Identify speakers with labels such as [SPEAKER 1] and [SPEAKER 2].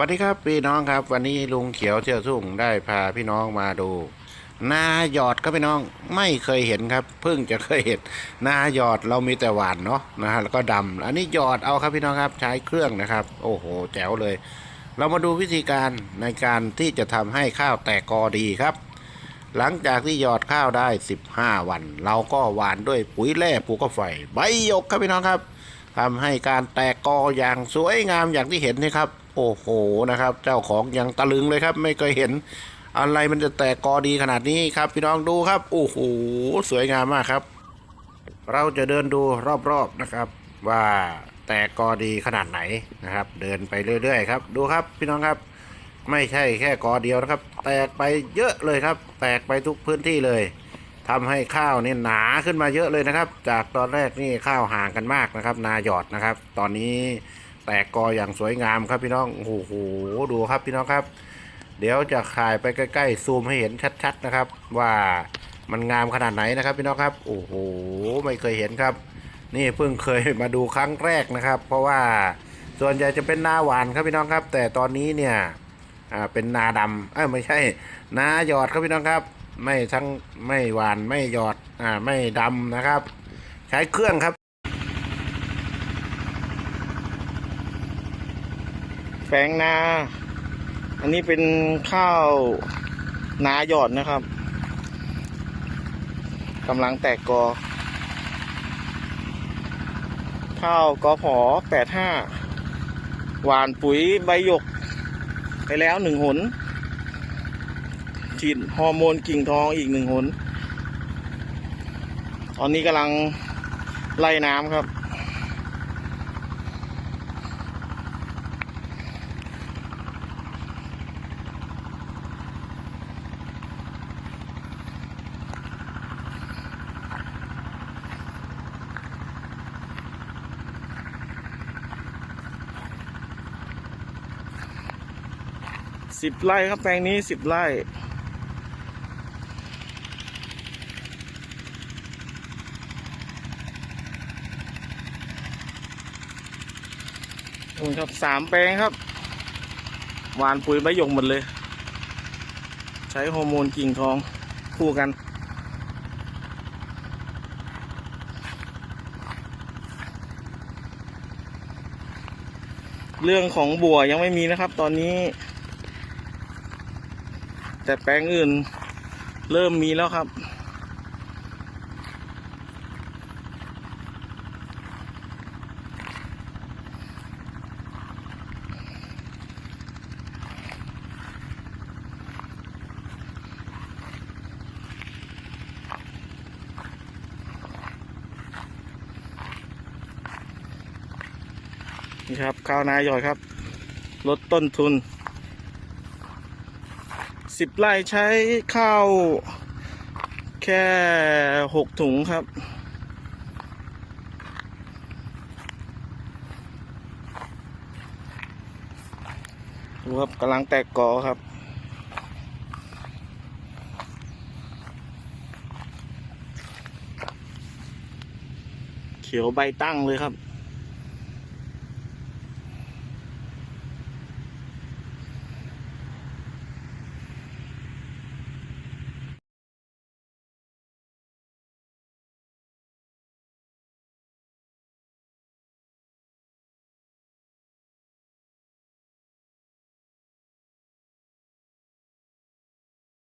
[SPEAKER 1] วัสดีครับพี่น้องครับ วันนี้ลุงเขียวเที่ยวทุ่งได้พาพี่น้องมาดู นาหยอดครับพี่น้องไม่เคยเห็นครับ เพิ่งจะเคยเห็นนาหยอดเรามีแต่หวานเนาะนะฮะแล้วก็ดำอันนี้หยอดเอาครับพี่น้องครับใช้เครื่องนะครับ โอ้โห แจ๋วเลย เรามาดูวิธีการในการที่จะทำให้ข้าวแตกกอดีครับ หลังจากที่หยอดข้าวได้ 15 วัน เราก็หวานด้วยปุ๋ยแร่ปูกระไฟใบหยกครับพี่น้องครับทำให้การแตกกออย่างสวยงามอย่างที่เห็นนี่ครับ โอ้โหนะครับ เจ้าของยังตะลึงเลยครับ ไม่เคยเห็น อะไรมันจะแตกกอดีขนาดนี้ครับ พี่น้องดูครับ โอ้โหสวยงามมากครับ เราจะเดินดูรอบๆนะครับ ว่าแตกกอดีขนาดไหนนะครับ เดินไปเรื่อยๆครับ ดูครับพี่น้องครับ ไม่ใช่แค่กอเดียวนะครับ แตกไปเยอะเลยครับ แตกไปทุกพื้นที่เลยทำให้ข้าวนี่หนาขึ้นมาเยอะเลยนะครับ จากตอนแรกนี่ข้าวห่างกันมากนะครับ นาหยอดนะครับ ตอนนี้ แตกกออย่างสวยงามครับพี่น้องโอ้โหดูครับพี่น้องครับ เดี๋ยวจะถ่ายไปใกล้ๆซูมให้เห็นชัด ๆนะครับ ว่ามันงามขนาดไหนนะครับพี่น้องครับ โอ้โหไม่เคยเห็นครับ นี่เพิ่งเคยมาดูครั้งแรกนะครับ เพราะว่าส่วนใหญ่จะเป็นนาหวานครับพี่น้องครับ แต่ตอนนี้เนี่ยอ่าเป็นนาดำเอ้ยไม่ใช่นาหยอดครับพี่น้องครับ ไม่ทั้งไม่หวานไม่หยอดอ่าไม่ดำนะครับ ใช้เครื่องครับ
[SPEAKER 2] แปลงนา อันนี้เป็นข้าวนาหยอดนะครับกำลังแตกกอ ข้าวกอผอแปดห้าหวานปุ๋ยใบหยก ไปแล้วหนึ่งหน ฉีดฮอร์โมนกิ่งทองอีกหนึ่งหน ตอนนี้กำลังไล่น้ำครับ สิบไร่ครับแปลงนี้สิบไร่นู่นครับสามแปลงครับ หวานปุ๋ยใบหยกหมดเลย ใช้ฮอร์โมนกิ่งทองคู่กัน เรื่องของบัวยังไม่มีนะครับ ตอนนี้ แต่แปลงอื่นเริ่มมีแล้วครับ นี่ครับข้าวนาหยอยครับ ลดต้นทุน สิบไร่ใช้ข้าวแค่หกถุงครับ ดูครับกำลังแตกกอครับเขียวใบตั้งเลยครับ